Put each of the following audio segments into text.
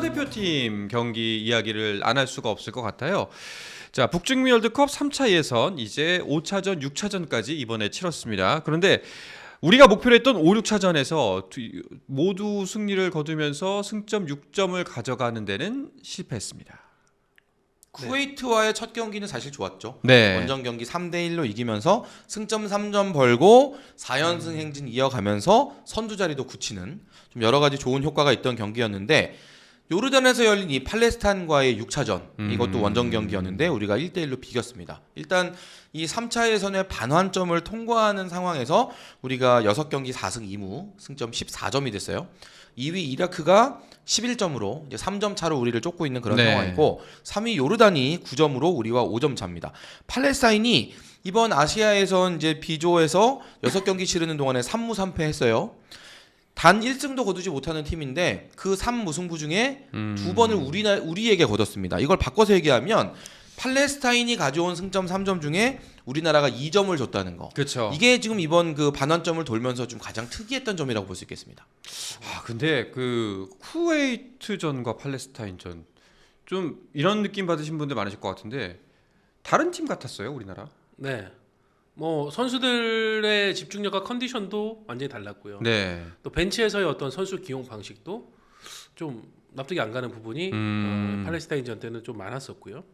국가대표팀 경기 이야기를 안 할 수가 없을 것 같아요. 자, 북중미 월드컵 3차 예선 이제 5차전, 6차전까지 이번에 치렀습니다. 그런데 우리가 목표로 했던 5, 6차전에서 모두 승리를 거두면서 승점 6점을 가져가는 데는 실패했습니다. 쿠웨이트와의 첫 경기는 사실 좋았죠. 네. 원정 경기 3대 1로 이기면서 승점 3점 벌고 4연승 행진 이어가면서 선두 자리도 굳히는 좀 여러 가지 좋은 효과가 있던 경기였는데 요르단에서 열린 이 팔레스타인과의 6차전 음. 이것도 원정 경기였는데 우리가 1대 1로 비겼습니다. 일단 이 3차 예선의 반환점을 통과하는 상황에서 우리가 6경기 4승 2무 승점 14점이 됐어요. 2위 이라크가 11점으로 이제 3점 차로 우리를 쫓고 있는 그런 네. 상황이고 3위 요르단이 9점으로 우리와 5점 차입니다. 팔레스타인이 이번 아시아 예선 이제 B조에서 6경기 치르는 동안에 3무 3패 했어요. 단 1승도 거두지 못하는 팀인데 그 3무승부 중에 음. 두 번을 우리나 우리에게 거뒀습니다. 이걸 바꿔서 얘기하면 팔레스타인이 가져온 승점 3점 중에 우리나라가 2점을 줬다는 거. 그렇죠. 이게 지금 이번 그 반환점을 돌면서 좀 가장 특이했던 점이라고 볼 수 있겠습니다. 아, 근데 그 쿠웨이트전과 팔레스타인전 좀 이런 느낌 받으신 분들 많으실 것 같은데 다른 팀 같았어요, 우리나라. 네. 뭐 선수들의 집중력과 컨디션도 완전히 달랐고요. 네. 또 벤치에서의 어떤 선수 기용 방식도 좀 납득이 안 가는 부분이 음. 어, 팔레스타인전 때는 좀 많았었고요.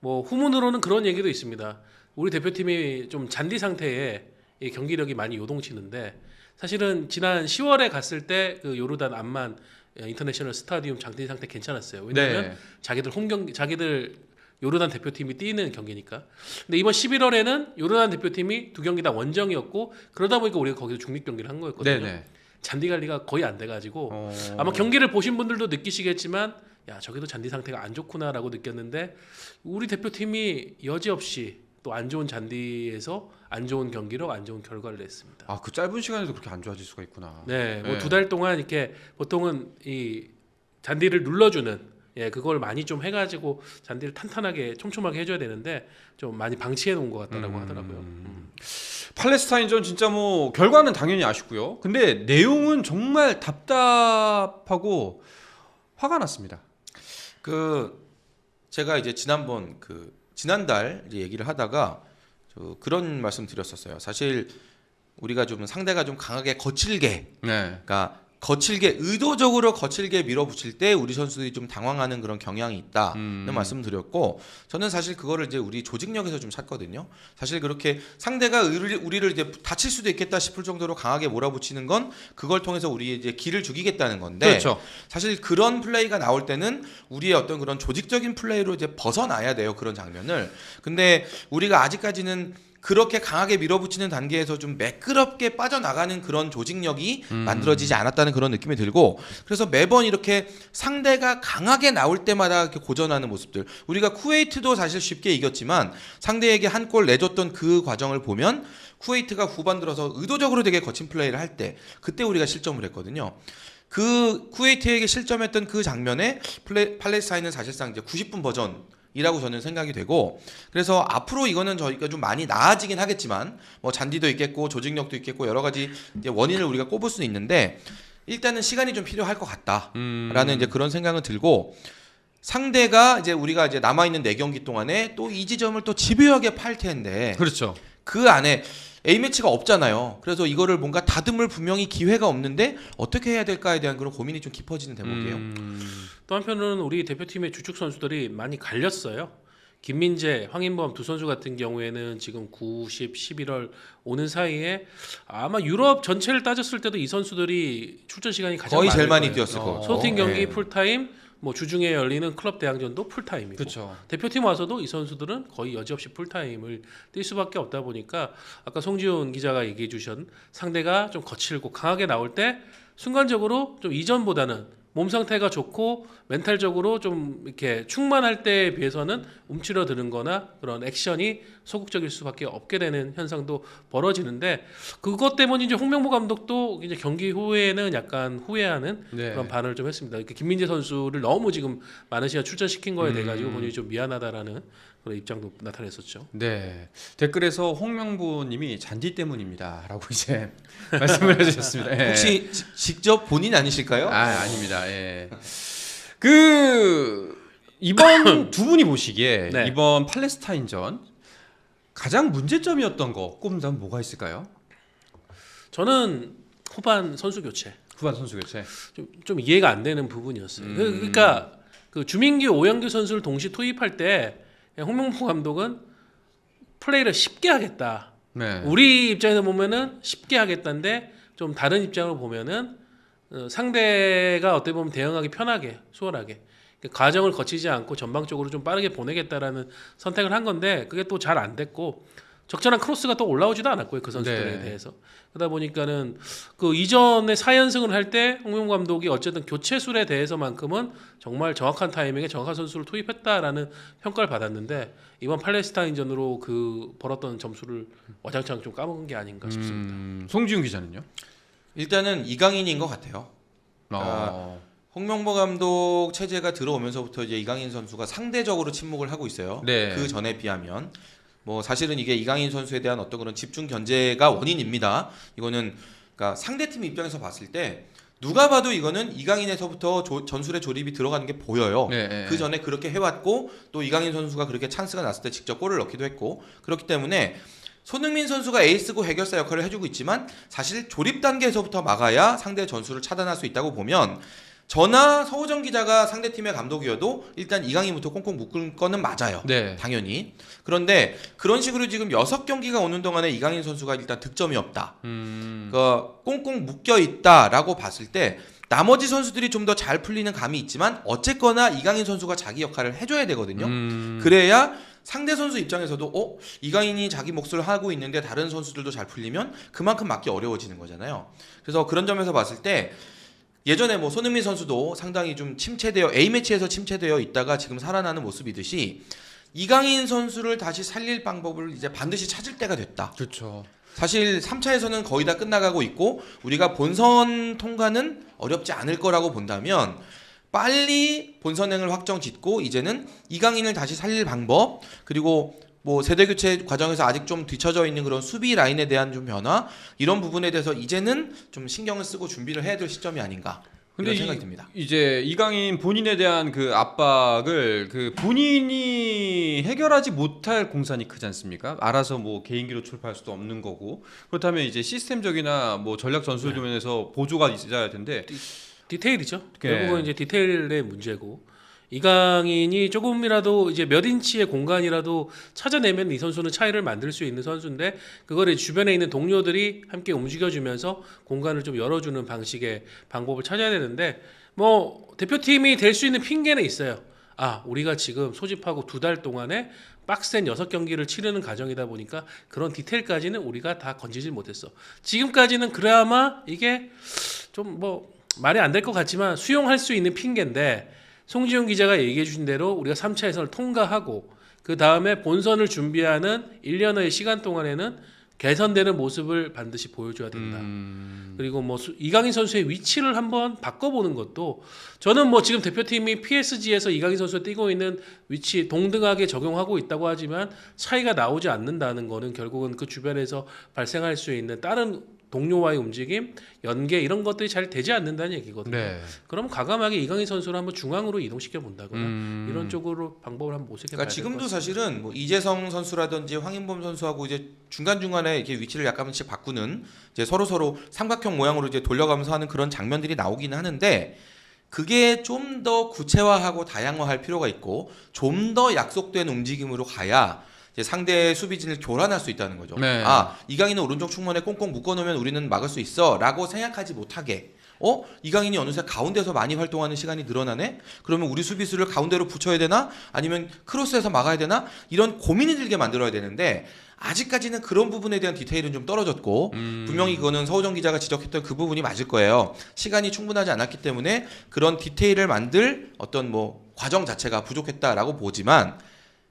뭐 후문으로는 그런 얘기도 있습니다. 우리 대표팀이 좀 잔디 상태에 이 경기력이 많이 요동치는데 사실은 지난 10월에 갔을 때 그 요르단 암만 인터내셔널 스타디움 잔디 상태 괜찮았어요. 왜냐하면 네. 자기들 홈 경기 자기들 요르단 대표팀이 뛰는 경기니까. 근데 이번 11월에는 요르단 대표팀이 두 경기 다 원정이었고 그러다 보니까 우리가 거기서 중립 경기를 한 거였거든요. 네, 네. 잔디 관리가 거의 안 돼가지고 어. 아마 경기를 보신 분들도 느끼시겠지만 야 저기도 잔디 상태가 안 좋구나라고 느꼈는데 우리 대표팀이 여지없이 또 안 좋은 잔디에서 안 좋은 경기로 안 좋은 결과를 냈습니다. 아, 그 짧은 시간에도 그렇게 안 좋아질 수가 있구나. 네, 뭐 네. 두달 동안 이렇게 보통은 이 잔디를 눌러주는 예 그걸 많이 좀 해가지고 잔디를 탄탄하게 촘촘하게 해줘야 되는데 좀 많이 방치해 놓은 것 같다라고 음. 하더라고요. 음. 팔레스타인전 진짜 뭐 결과는 당연히 아쉽고요. 근데 내용은 정말 답답하고 화가 났습니다. 그 제가 이제 지난번 그 지난달 이제 얘기를 하다가 저 그런 말씀 드렸었어요. 사실 우리가 좀 상대가 좀 강하게 거칠게 네. 그러니까 거칠게 의도적으로 거칠게 밀어붙일 때 우리 선수들이 좀 당황하는 그런 경향이 있다는 음. 말씀드렸고 저는 사실 그거를 이제 우리 조직력에서 좀 찾거든요. 사실 그렇게 상대가 우리를, 이제 다칠 수도 있겠다 싶을 정도로 강하게 몰아붙이는 건 그걸 통해서 우리 이제 기를 죽이겠다는 건데 그렇죠. 사실 그런 플레이가 나올 때는 우리의 어떤 그런 조직적인 플레이로 이제 벗어나야 돼요 그런 장면을. 근데 우리가 아직까지는 그렇게 강하게 밀어붙이는 단계에서 좀 매끄럽게 빠져나가는 그런 조직력이 음. 만들어지지 않았다는 그런 느낌이 들고 그래서 매번 이렇게 상대가 강하게 나올 때마다 이렇게 고전하는 모습들 우리가 쿠웨이트도 사실 쉽게 이겼지만 상대에게 한 골 내줬던 그 과정을 보면 쿠웨이트가 후반 들어서 의도적으로 되게 거친 플레이를 할 때 그때 우리가 실점을 했거든요. 그 쿠웨이트에게 실점했던 그 장면에 플레, 팔레스타인은 사실상 이제 90분 버전 이라고 저는 생각이 되고 그래서 앞으로 이거는 저희가 좀 많이 나아지긴 하겠지만 뭐 잔디도 있겠고 조직력도 있겠고 여러 가지 이제 원인을 우리가 꼽을 수는 있는데 일단은 시간이 좀 필요할 것 같다라는 음. 이제 그런 생각은 들고 상대가 이제 우리가 이제 남아 있는 네 경기 동안에 또 이 지점을 또 집요하게 팔 텐데 그렇죠. 그 안에 A 매치가 없잖아요. 그래서 이거를 뭔가 다듬을 분명히 기회가 없는데 어떻게 해야 될까에 대한 그런 고민이 좀 깊어지는 대목이에요. 음. 또 한편으로는 우리 대표팀의 주축 선수들이 많이 갈렸어요. 김민재, 황인범 두 선수 같은 경우에는 지금 9, 10, 11월 오는 사이에 아마 유럽 전체를 따졌을 때도 이 선수들이 출전 시간이 가장 거의 제일 많이. 뛰었을 어. 거고. 소팅 경기 네. 풀타임, 뭐 주중에 열리는 클럽 대항전도 풀타임이고 그렇죠. 대표팀 와서도 이 선수들은 거의 여지없이 풀타임을 뛸 수밖에 없다 보니까 아까 송지훈 기자가 얘기해 주신 상대가 좀 거칠고 강하게 나올 때 순간적으로 좀 이전보다는 몸 상태가 좋고 멘탈적으로 좀 이렇게 충만할 때에 비해서는 움츠러드는 거나 그런 액션이 소극적일 수밖에 없게 되는 현상도 벌어지는데 그것 때문에 이제 홍명보 감독도 이제 경기 후에는 약간 후회하는 네. 그런 반응을 좀 했습니다. 이렇게 김민재 선수를 너무 지금 많은 시간 출전시킨 거에 대해 음. 가지고 본인이 좀 미안하다라는 그런 입장도 나타냈었죠. 네. 댓글에서 홍명보 님이 잔디 때문입니다 라고 이제 말씀을 해주셨습니다. 예. 혹시 지- 직접 본인 아니실까요? 아 아닙니다. 예. 그 이번 두 분이 보시기에 네. 이번 팔레스타인전 가장 문제점이었던 거 꼽는다면 뭐가 있을까요? 저는 후반 선수 교체 후반 선수 교체. 좀, 좀 이해가 안 되는 부분이었어요. 음. 그, 그러니까 그 주민규 오영규 선수를 동시 투입할 때 홍명보 감독은 플레이를 쉽게 하겠다. 네. 우리 입장에서 보면은 쉽게 하겠다인데 좀 다른 입장으로 보면은 어, 상대가 어떻게 보면 대응하기 편하게 수월하게 그 과정을 거치지 않고 전방적으로 좀 빠르게 보내겠다라는 선택을 한 건데 그게 또 잘 안 됐고 적절한 크로스가 또 올라오지도 않았고요 그 선수들에 네. 대해서 그러다 보니까는 그 이전에 4연승을 할 때 홍명 감독이 어쨌든 교체술에 대해서만큼은 정말 정확한 타이밍에 정확한 선수를 투입했다라는 평가를 받았는데 이번 팔레스타인전으로 그 벌었던 점수를 와장창 좀 까먹은 게 아닌가 싶습니다. 음, 송지훈 기자는요? 일단은 이강인인 것 같아요. 어. 홍명보 감독 체제가 들어오면서부터 이제 이강인 선수가 상대적으로 침묵을 하고 있어요. 네. 그 전에 비하면 뭐 사실은 이게 이강인 선수에 대한 어떤 그런 집중 견제가 원인입니다. 이거는 그러니까 상대팀 입장에서 봤을 때 누가 봐도 이거는 이강인에서부터 조- 전술의 조립이 들어가는 게 보여요. 네, 네. 그 전에 그렇게 해왔고 또 이강인 선수가 그렇게 찬스가 났을 때 직접 골을 넣기도 했고 그렇기 때문에 손흥민 선수가 에이스고 해결사 역할을 해주고 있지만 사실 조립 단계에서부터 막아야 상대 전술을 차단할 수 있다고 보면 저나 서우정 기자가 상대팀의 감독이어도 일단 이강인부터 꽁꽁 묶을 거는 맞아요. 네. 당연히. 그런데 그런 식으로 지금 여섯 경기가 오는 동안에 이강인 선수가 일단 득점이 없다. 음. 그 꽁꽁 묶여 있다라고 봤을 때 나머지 선수들이 좀 더 잘 풀리는 감이 있지만 어쨌거나 이강인 선수가 자기 역할을 해줘야 되거든요. 음. 그래야 상대 선수 입장에서도 어 이강인이 자기 몫을 하고 있는데 다른 선수들도 잘 풀리면 그만큼 맞기 어려워지는 거잖아요. 그래서 그런 점에서 봤을 때 예전에 뭐 손흥민 선수도 상당히 좀 침체되어 A 매치에서 침체되어 있다가 지금 살아나는 모습이듯이 이강인 선수를 다시 살릴 방법을 이제 반드시 찾을 때가 됐다. 그렇죠. 사실 3차에서는 거의 다 끝나가고 있고 우리가 본선 통과는 어렵지 않을 거라고 본다면 빨리 본선행을 확정 짓고 이제는 이강인을 다시 살릴 방법 그리고 뭐 세대 교체 과정에서 아직 좀 뒤처져 있는 그런 수비 라인에 대한 좀 변화 이런 부분에 대해서 이제는 좀 신경을 쓰고 준비를 해야 될 시점이 아닌가 근데 생각이 듭니다. 이제 이강인 본인에 대한 그 압박을 그 본인이 해결하지 못할 공산이 크지 않습니까? 알아서 뭐 개인기로 출발할 수도 없는 거고 그렇다면 이제 시스템적이나 뭐 전략 전술 면에서 보조가 있어야 텐데 디테일이죠. 네. 결국은 이제 디테일의 문제고 이강인이 조금이라도 이제 몇 인치의 공간이라도 찾아내면 이 선수는 차이를 만들 수 있는 선수인데 그거를 주변에 있는 동료들이 함께 움직여주면서 공간을 좀 열어주는 방식의 방법을 찾아야 되는데 뭐 대표팀이 될 수 있는 핑계는 있어요. 아 우리가 지금 소집하고 두 달 동안에 빡센 여섯 경기를 치르는 과정이다 보니까 그런 디테일까지는 우리가 다 건지질 못했어. 지금까지는 그나마 이게 좀뭐 말이 안 될 것 같지만 수용할 수 있는 핑계인데 송지훈 기자가 얘기해 주신 대로 우리가 3차 예선을 통과하고 그 다음에 본선을 준비하는 1년의 시간 동안에는 개선되는 모습을 반드시 보여줘야 된다. 음, 그리고 뭐 수- 이강인 선수의 위치를 한번 바꿔보는 것도 저는 뭐 지금 대표팀이 PSG에서 이강인 선수가 뛰고 있는 위치 동등하게 적용하고 있다고 하지만 차이가 나오지 않는다는 거는 결국은 그 주변에서 발생할 수 있는 다른 동료와의 움직임, 연계 이런 것들이 잘 되지 않는다는 얘기거든요. 네. 그럼 과감하게 이강인 선수를 한번 중앙으로 이동시켜 본다거나 음. 이런 쪽으로 방법을 한번 모색해 봐야 그러니까 지금도. 사실은 뭐 이재성 선수라든지 황인범 선수하고 이제 중간 중간에 이렇게 위치를 약간씩 바꾸는 이제 서로 서로 삼각형 모양으로 이제 돌려가면서 하는 그런 장면들이 나오기는 하는데 그게 좀 더 구체화하고 다양화할 필요가 있고 좀 더 약속된 움직임으로 가야 상대 수비진을 교란할 수 있다는 거죠. 네. 아 이강인은 오른쪽 충문에 꽁꽁 묶어놓으면 우리는 막을 수 있어라고 생각하지 못하게. 어 이강인이 어느새 가운데서 많이 활동하는 시간이 늘어나네. 그러면 우리 수비수를 가운데로 붙여야 되나? 아니면 크로스에서 막아야 되나? 이런 고민이 들게 만들어야 되는데 아직까지는 그런 부분에 대한 디테일은 좀 떨어졌고 음. 분명히 그거는 서우정 기자가 지적했던 그 부분이 맞을 거예요. 시간이 충분하지 않았기 때문에 그런 디테일을 만들 어떤 뭐 과정 자체가 부족했다라고 보지만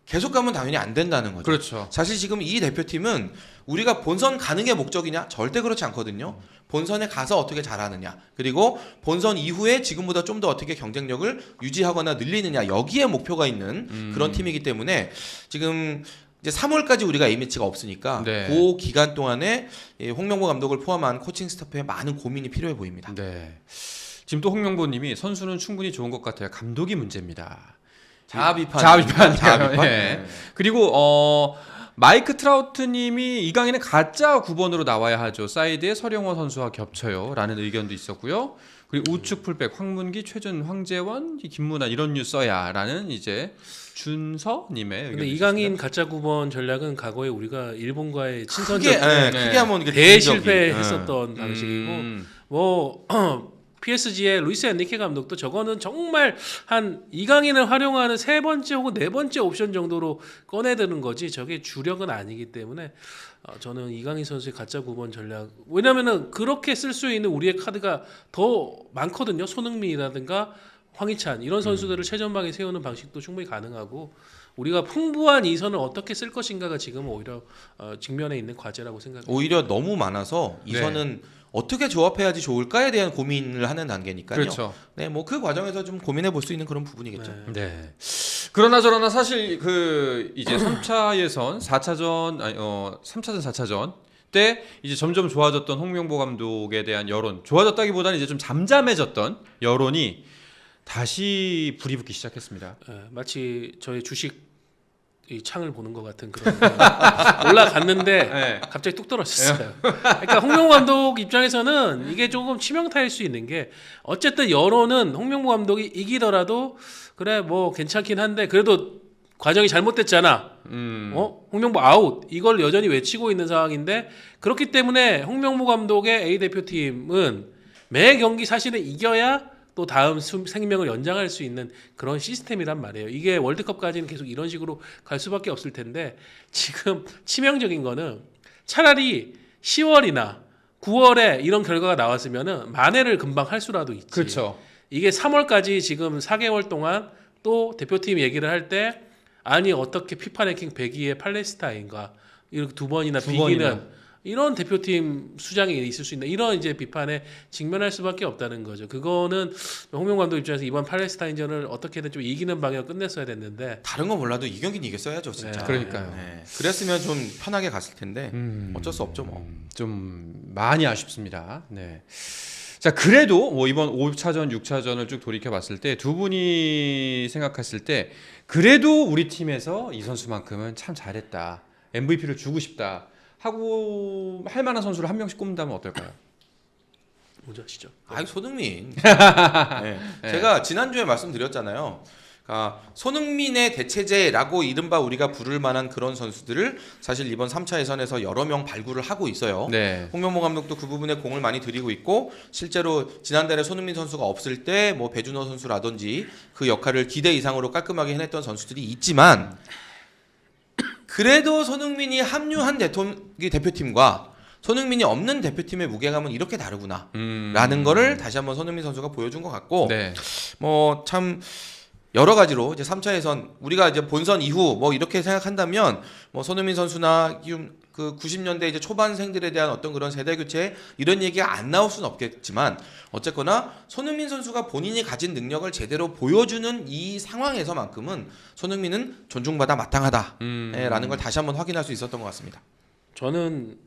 계속 가면 당연히 안 된다는 거죠. 그렇죠. 사실 지금 이 대표팀은 우리가 본선 가는 게 목적이냐? 절대 그렇지 않거든요. 본선에 가서 어떻게 잘하느냐. 그리고 본선 이후에 지금보다 좀 더 어떻게 경쟁력을 유지하거나 늘리느냐. 여기에 목표가 있는 음. 그런 팀이기 때문에 지금 이제 3월까지 우리가 A매치가 없으니까 네. 그 기간 동안에 이 홍명보 감독을 포함한 코칭 스태프의 많은 고민이 필요해 보입니다. 네. 지금 또 홍명보 님이 선수는 충분히 좋은 것 같아요. 감독이 문제입니다. 자아 비판. 자아 비판. 자아 비판. 예. 네. 그리고 어 마이크 트라우트님이 이강인은 가짜 9번으로 나와야 하죠. 사이드에 서령호 선수와 겹쳐요라는 의견도 있었고요. 그리고 우측 풀백 황문기, 최준, 황재원, 김문환 이런 뉴 써야라는 이제 준서님의 의견. 근데 이강인 가짜 9번 전략은 과거에 우리가 일본과의 친선전 크게, 예, 네. 크게 한번 대실패했었던 방식이고 음, 뭐 PSG의 루이스 엔리케 감독도 저거는 정말 한 이강인을 활용하는 세 번째 혹은 네 번째 옵션 정도로 꺼내드는 거지 저게 주력은 아니기 때문에 어, 저는 이강인 선수의 가짜 9번 전략 왜냐면은 그렇게 쓸 수 있는 우리의 카드가 더 많거든요 손흥민이라든가 황희찬 이런 선수들을 최전방에 세우는 방식도 충분히 가능하고 우리가 풍부한 이선을 어떻게 쓸 것인가가 지금 오히려 어, 직면에 있는 과제라고 생각합니다. 오히려 너무 많아서 네. 이선은 어떻게 조합해야지 좋을까에 대한 고민을 하는 단계니까요. 그렇죠. 네, 뭐 그 과정에서 좀 고민해 볼 수 있는 그런 부분이겠죠. 네. 네. 그러나 저러나 사실 그 이제 3차 예선, 4차전 아니 어 3차전 4차전 때 이제 점점 좋아졌던 홍명보 감독에 대한 여론, 좋아졌다기보다는 이제 좀 잠잠해졌던 여론이 다시 불이 붙기 시작했습니다. 예, 마치 저의 주식 이 창을 보는 것 같은 그런 올라갔는데 네. 갑자기 뚝 떨어졌어요. 그러니까 홍명보 감독 입장에서는 이게 조금 치명타일 수 있는 게 어쨌든 여론은 홍명보 감독이 이기더라도 그래 뭐 괜찮긴 한데 그래도 과정이 잘못됐잖아. 음. 어? 홍명보 아웃. 이걸 여전히 외치고 있는 상황인데 그렇기 때문에 홍명보 감독의 A 대표팀은 매 경기 사실은 이겨야 또 다음 수- 생명을 연장할 수 있는 그런 시스템이란 말이에요. 이게 월드컵까지는 계속 이런 식으로 갈 수밖에 없을 텐데 지금 치명적인 거는 차라리 10월이나 9월에 이런 결과가 나왔으면은 만회를 금방 할 수라도 있지. 그렇죠. 이게 3월까지 지금 4개월 동안 또 대표팀 얘기를 할 때 아니 어떻게 피파 랭킹 100위의 팔레스타인과 이렇게 두 번이나 두 비기는 번이나. 이런 대표팀 수장이 있을 수 있는 이런 이제 비판에 직면할 수밖에 없다는 거죠. 그거는 홍명 감독 입장에서 이번 팔레스타인전을 어떻게든 좀 이기는 방향 끝냈어야 됐는데 다른 건 몰라도 이 경기는 이겼어야죠, 진짜. 네, 그러니까요. 네. 그랬으면 좀 편하게 갔을 텐데 음. 어쩔 수 없죠, 뭐. 음, 좀 많이 아쉽습니다. 네. 자, 그래도 뭐 이번 5차전, 6차전을 쭉 돌이켜 봤을 때 두 분이 생각했을 때 그래도 우리 팀에서 이 선수만큼은 참 잘했다. MVP를 주고 싶다. 하고 할 만한 선수를 한 명씩 꼽는다면 어떨까요? 먼저 하시죠. 아이 손흥민. 네. 제가 지난주에 말씀드렸잖아요. 그러니까 손흥민의 대체제라고 이른바 우리가 부를 만한 그런 선수들을 사실 이번 3차 예선에서 여러 명 발굴을 하고 있어요. 네. 홍명보 감독도 그 부분에 공을 많이 들이고 있고 실제로 지난달에 손흥민 선수가 없을 때 뭐 배준호 선수라든지 그 역할을 기대 이상으로 깔끔하게 해냈던 선수들이 있지만 그래도 손흥민이 합류한 대통- 이 대표팀과 손흥민이 없는 대표팀의 무게감은 이렇게 다르구나. 음. 라는 거를 다시 한번 손흥민 선수가 보여준 것 같고 네. 뭐참 여러 가지로 이제 3차 예선 우리가 이제 본선 이후 뭐 이렇게 생각한다면 뭐 손흥민 선수나 그 90년대 이제 초반생들에 대한 어떤 그런 세대 교체 이런 얘기가 안 나올 수는 없겠지만 어쨌거나 손흥민 선수가 본인이 가진 능력을 제대로 보여주는 이 상황에서만큼은 손흥민은 존중받아 마땅하다라는 음. 걸 다시 한번 확인할 수 있었던 것 같습니다. 저는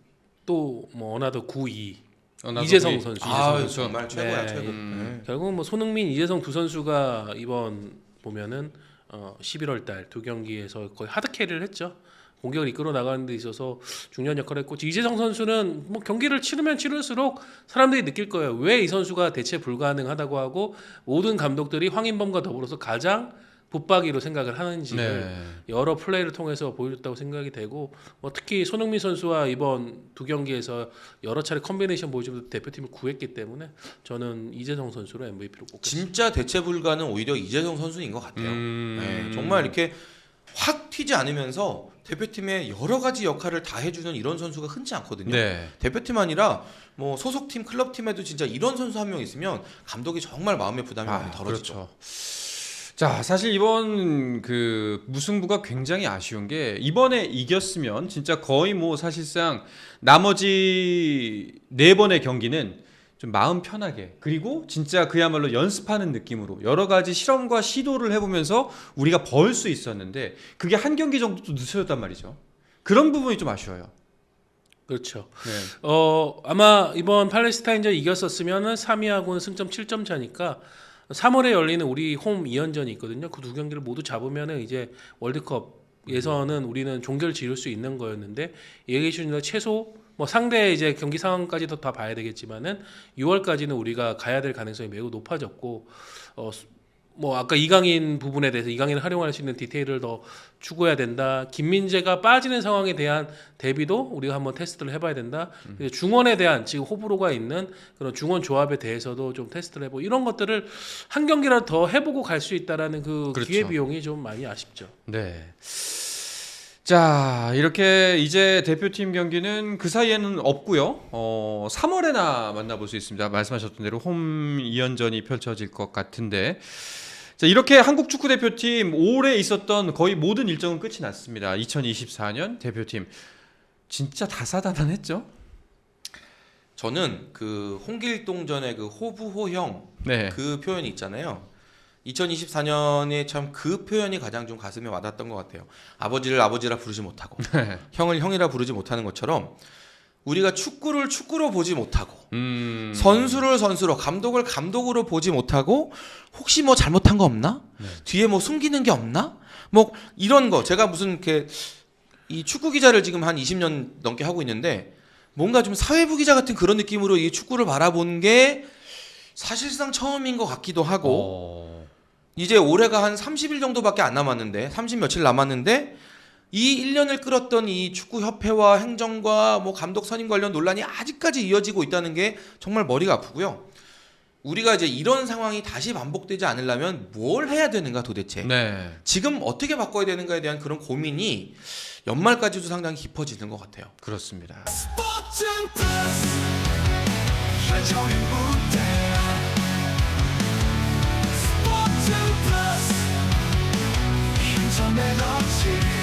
또뭐 어나더 9-2 어, 나도 이재성 우리- 선수. 아 선수. 정말 최고야 네, 최고. 음. 네. 결국은 뭐 손흥민, 이재성 두 선수가 이번 보면은 어 11월 달 두 경기에서 거의 하드 캐리를 했죠. 공격을 이끌어 나가는 데 있어서 중요한 역할을 했고 이재성 선수는 뭐 경기를 치르면 치를수록 사람들이 느낄 거예요. 왜 이 선수가 대체 불가능하다고 하고 모든 감독들이 황인범과 더불어서 가장 붙박이로 생각을 하는지를 네. 여러 플레이를 통해서 보여줬다고 생각이 되고 뭐 특히 손흥민 선수와 이번 두 경기에서 여러 차례 컨비네이션 보여주면서 대표팀을 구했기 때문에 저는 이재성 선수로 MVP로 꼽겠습니다. 진짜 대체 불가는 오히려 이재성 선수인 것 같아요. 음. 네, 정말 이렇게 확 튀지 않으면서 대표팀의 여러 가지 역할을 다 해주는 이런 선수가 흔치 않거든요. 네. 대표팀 아니라 뭐 소속팀, 클럽팀에도 진짜 이런 선수 한 명 있으면 감독이 정말 마음의 부담이 많이 덜어지죠. 그렇죠. 자, 사실 이번 그 무승부가 굉장히 아쉬운 게 이번에 이겼으면 진짜 거의 뭐 사실상 나머지 네 번의 경기는 좀 마음 편하게 그리고 진짜 그야말로 연습하는 느낌으로 여러 가지 실험과 시도를 해보면서 우리가 벌 수 있었는데 그게 한 경기 정도 또 늦춰졌단 말이죠. 그런 부분이 좀 아쉬워요. 그렇죠. 네. 어 아마 이번 팔레스타인전 이겼었으면은 3위하고는 승점 7점 차니까 3월에 열리는 우리 홈 2연전이 있거든요. 그 두 경기를 모두 잡으면은 이제 월드컵 예선은 우리는 종결 지을 수 있는 거였는데 주신 최소 뭐 상대 이제 경기 상황까지도 다 봐야 되겠지만은 6월까지는 우리가 가야 될 가능성이 매우 높아졌고 어 뭐 아까 이강인 부분에 대해서 이강인을 활용할 수 있는 디테일을 더 추구해야 된다. 김민재가 빠지는 상황에 대한 대비도 우리가 한번 테스트를 해봐야 된다. 그리고 중원에 대한 지금 호불호가 있는 그런 중원 조합에 대해서도 좀 테스트를 해보고 이런 것들을 한 경기라도 더 해보고 갈 수 있다라는 그 그렇죠. 기회 비용이 좀 많이 아쉽죠. 네. 자, 이렇게 이제 대표팀 경기는 그 사이에는 없고요. 어, 3월에나 만나볼 수 있습니다. 말씀하셨던 대로 홈 2연전이 펼쳐질 것 같은데. 자, 이렇게 한국 축구 대표팀 올해 있었던 거의 모든 일정은 끝이 났습니다. 2024년 대표팀 진짜 다사다난했죠? 저는 그 홍길동전의 그 호부호형 네. 그 표현이 있잖아요. 2024년에 참 그 표현이 가장 좀 가슴에 와닿았던 것 같아요. 아버지를 아버지라 부르지 못하고 네. 형을 형이라 부르지 못하는 것처럼 우리가 축구를 축구로 보지 못하고 음. 선수를 선수로 감독을 감독으로 보지 못하고 혹시 뭐 잘못한 거 없나? 네. 뒤에 뭐 숨기는 게 없나? 뭐 이런 거 제가 무슨 이렇게 이 축구 기자를 지금 한 20년 넘게 하고 있는데 뭔가 좀 사회부 기자 같은 그런 느낌으로 이 축구를 바라본 게 사실상 처음인 것 같기도 하고 어. 이제 올해가 한 30일 정도밖에 안 남았는데 30 며칠 남았는데 이 1년을 끌었던 이 축구 협회와 행정과 뭐 감독 선임 관련 논란이 아직까지 이어지고 있다는 게 정말 머리가 아프고요. 우리가 이제 이런 상황이 다시 반복되지 않으려면 뭘 해야 되는가 도대체 네. 지금 어떻게 바꿔야 되는가에 대한 그런 고민이 연말까지도 상당히 깊어지는 것 같아요. 그렇습니다. 스포츠 플